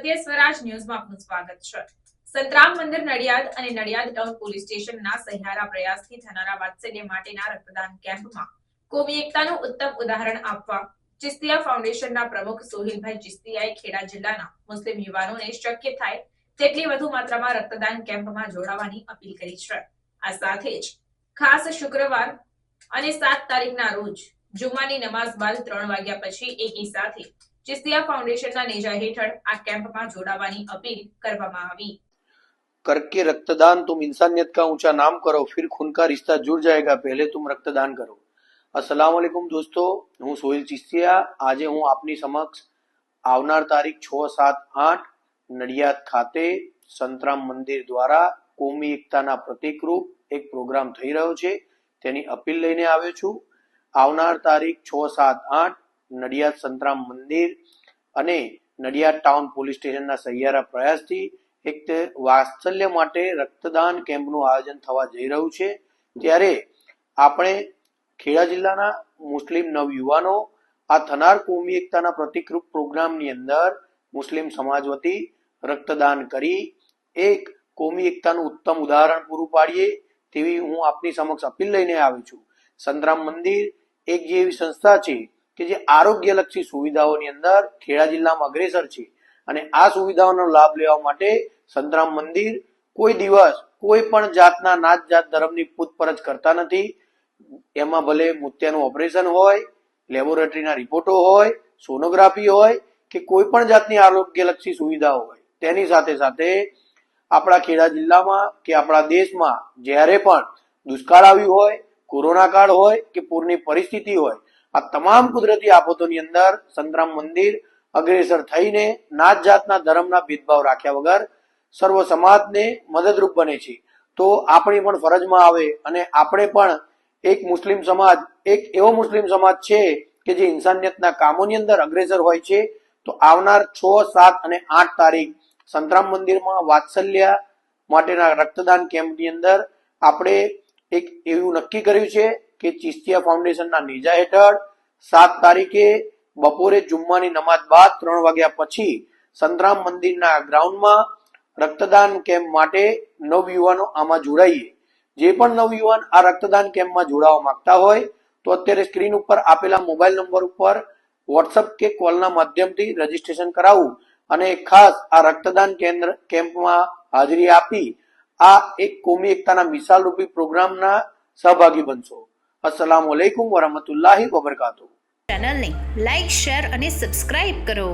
સત્ય સ્વરાજ ન્યૂઝમાં આપનું સ્વાગત છે. સંતરામ મંદિર નડિયાદ અને નડિયાદ ટાઉન પોલીસ સ્ટેશનના સહિયારા પ્રયાસથી થનારા વાત્સલ્ય માટેના રક્તદાન કેમ્પમાં કોમી એકતાનું ઉત્તમ ઉદાહરણ આપવા ચિસ્તિયા ફાઉન્ડેશનના પ્રમુખ સોહિલભાઈ ચિસ્તિયાએ ખેડા જિલ્લાના મુસ્લિમ યુવાનોને શક્ય થાય તેટલી વધુ માત્રામાં રક્તદાન કેમ્પમાં જોડાવાની અપીલ કરી છે. આ સાથે જ ખાસ શુક્રવાર અને સાત તારીખના રોજ જુમાની નમાઝ બાદ ત્રણ વાગ્યા પછી એકી સાથે ચિસ્તિયા ફાઉન્ડેશનના નેજા હેઠળ આ કેમ્પમાં જોડાવાની અપીલ કરવામાં આવી. કરકે રક્તદાન તુમ ઇન્સાનિયત કા ઊંચા નામ કરો, ફિર ખૂન કા રિશ્તા જુડ જાયેગા, પહેલે તુમ રક્તદાન કરો. અસલામ વાલેકુમ દોસ્તો, હું સોહિલ ચિસ્તિયા, આજે હું આપની સમક્ષ આવનાર તારીખ છ, સાત, આઠ, નડિયાદ ખાતે સંતરામ મંદિર દ્વારા કોમી એકતાના પ્રતિકરૂપ એક પ્રોગ્રામ થઈ રહ્યો છે. તેની અપીલ લઈને આવ્યો છું. આવનાર તારીખ છ, સાત, આઠ નડિયાદ સંતરામ મંદિર અને નડિયાદ ટાઉન પોલીસ સ્ટેશનના સહિયારા પ્રયાસથી એક વાત્સલ્ય માટે રક્તદાન કેમ્પનું આયોજન થવા જઈ રહ્યું છે. ત્યારે આપણે ખેડા જિલ્લાના મુસ્લિમ નવયુવાનો, આ થનાર કોમી એકતાના પ્રતિકરૂપ પ્રોગ્રામની અંદર મુસ્લિમ સમાજ વતી રક્તદાન કરી એક કોમી એકતાનું ઉત્તમ ઉદાહરણ પૂરું પાડીએ તેવી હું આપની સમક્ષ અપીલ લઈને આવી છું. સંતરામ મંદિર એક જે એવી સંસ્થા છે કે જે આરોગ્યલક્ષી સુવિધાઓની અંદર ખેડા જિલ્લામાં અગ્રેસર છે. અને આ સુવિધાઓનો લાભ લેવા માટે સંતરામ મંદિર કોઈ દિવસ કોઈ પણ જાતના નાત જાત ધર્મની પૂછપરછ કરતા નથી. એમાં ભલે મોતિયાનું ઓપરેશન હોય, લેબોરેટરીના રિપોર્ટો હોય, સોનોગ્રાફી હોય કે કોઈ પણ જાતની આરોગ્યલક્ષી સુવિધાઓ હોય, તેની સાથે સાથે આપણા ખેડા જિલ્લામાં કે આપણા દેશમાં જ્યારે પણ દુષ્કાળ આવ્યું હોય, કોરોના કાળ હોય કે પૂરની પરિસ્થિતિ હોય આ તમામ કુદરતી આફતોની અંદર સંતરામ મંદિર અગ્રેસર થઈને નાત જાતના ધર્મના ભેદભાવ રાખ્યા વગર સર્વ સમાજને મદદરૂપ બને છે. તો આપણી પણ ફરજમાં આવે અને આપણે પણ એક મુસ્લિમ સમાજ, એક એવો મુસ્લિમ સમાજ છે કે જે ઇન્સાનિયતના કામોની અંદર અગ્રેસર હોય છે. તો આવનાર છ, સાત અને આઠ તારીખ સંતરામ મંદિરમાં વાત્સલ્ય માટેના રક્તદાન કેમ્પની અંદર આપણે એક એવું નક્કી કર્યું છે કે ચિસ્તિયા ફાઉન્ડેશનના નેજા હેઠળ સાત તારીખે બપોરે જુમ્માની નમાજ બાદ ત્રણ વાગ્યા પછી સંતરામ મંદિરના ગ્રાઉન્ડમાં રક્તદાન કેમ્પ માટે નવયુવાનો આમાં જોડાઈએ. જે પણ નવયુવાન આ રક્તદાન કેમ્પમાં જોડાવા માંગતા હોય તો અત્યારે સ્ક્રીન ઉપર આપેલા મોબાઈલ નંબર ઉપર વોટ્સઅપ કે કોલના માધ્યમથી રજીસ્ટ્રેશન કરાવવું અને ખાસ આ રક્તદાન કેન્દ્ર કેમ્પમાં હાજરી આપી આ એક કોમી એકતાના મિસાલ રૂપી પ્રોગ્રામના સહભાગી બનશો. અસલામ વરહમતુલ્લાહી વબરકાતુહ ચેનલને લાઇક શેર અને સબસ્ક્રાઇબ કરો.